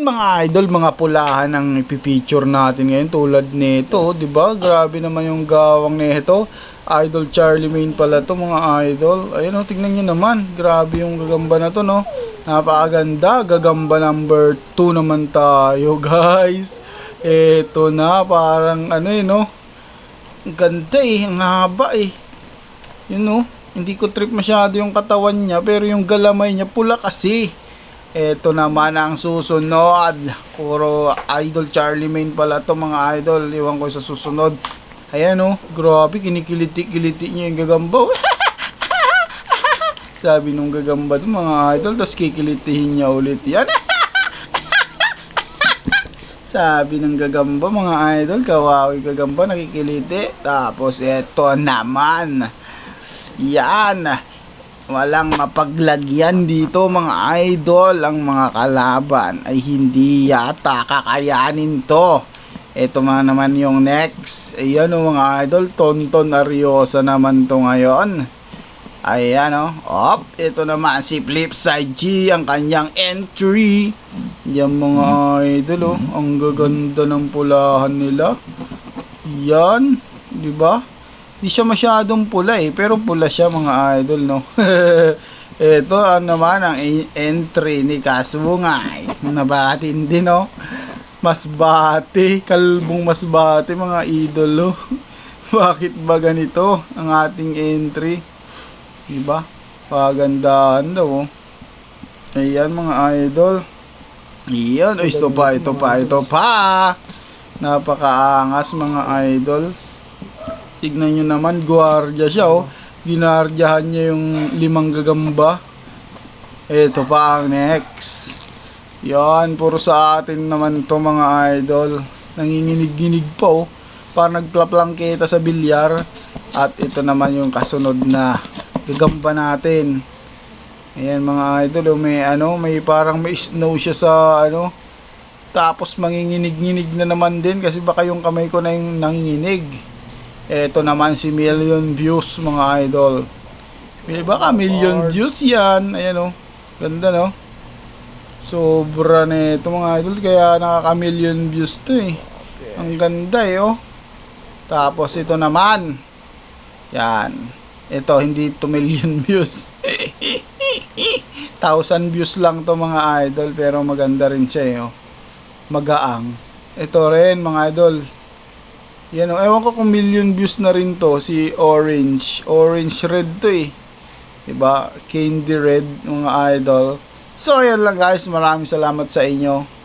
mga idol, mga pulahan ang ipipicture natin ngayon tulad nito, 'di ba? Grabe naman yung gawang nito. Idol Charlie Main pala to mga idol. Ayun oh, tingnan niyo naman. Grabe yung gagamba na to, no? Napakaganda. Gagamba number 2 naman tayo, guys. Eto na, parang ano eh, no? Ganda eh, ang haba eh. Yun no, hindi ko trip masyado yung katawan niya, pero yung galamay niya pula kasi. Ito naman ang susunod. Puro idol Charlie Main pala to mga idol. Iwan ko sa susunod. Ayan oh, grabe kinikiliti-kiliti niya yung gagamba. Sabi nung gagamba to mga idol, tapos kikilitihin niya ulit yan. Sabi ng gagamba mga idol, kawawi gagamba nakikiliti. Tapos eto naman. Yan. Walang mapaglagyan dito mga idol. Ang mga kalaban ay hindi yata kakayanin to. Ito mga naman yung next. Ayan o mga idol. Tonton Ariosa naman to ngayon. Ayan o. Op. Ito naman si Flipside G. Ang kanyang entry. Yan mga idol o. Ang gaganda ng pulahan nila. Yan. Di ba? Di siya masyadong pula eh, pero pula siya mga idol, no? Ito ano naman ang entry ni Kasbungay. Nabatin din, no? Masbate, kalbong masbate mga idolo. Bakit ba ganito ang ating entry? Diba? Pagandahan daw. oh. Ayan mga idol. Iyan, ito pa, ito pa, ito pa. Napakaangas mga idol. Tignan nyo naman, guardia siya oh. Ginardyahan niya yung limang gagamba. Ito pa ang next. Yan, puro sa atin naman to mga idol. Nanginginig-ginig pa oh. Parang nagplaplangketa sa bilyar. At ito naman yung kasunod na gagamba natin. Ayan mga idol, oh, may ano, may parang may snow siya sa ano. Tapos manginginig-nginig na naman din kasi baka yung kamay ko na yung nanginginig. Ito naman si million views mga idol. May baka million views yan. Ayan oh. Ganda no. Sobra na ito mga idol. Kaya nakaka million views to eh. Ang ganda eh oh. Tapos ito naman. Yan. Ito hindi to million views. Thousand views lang to mga idol. Pero maganda rin siya eh oh. Magaang. Ito rin mga idol. Yan o, ewan ko kung million views na rin to, si Orange. Orange Red to eh. Diba? Candy Red, mga idol. So, yan lang guys. Maraming salamat sa inyo.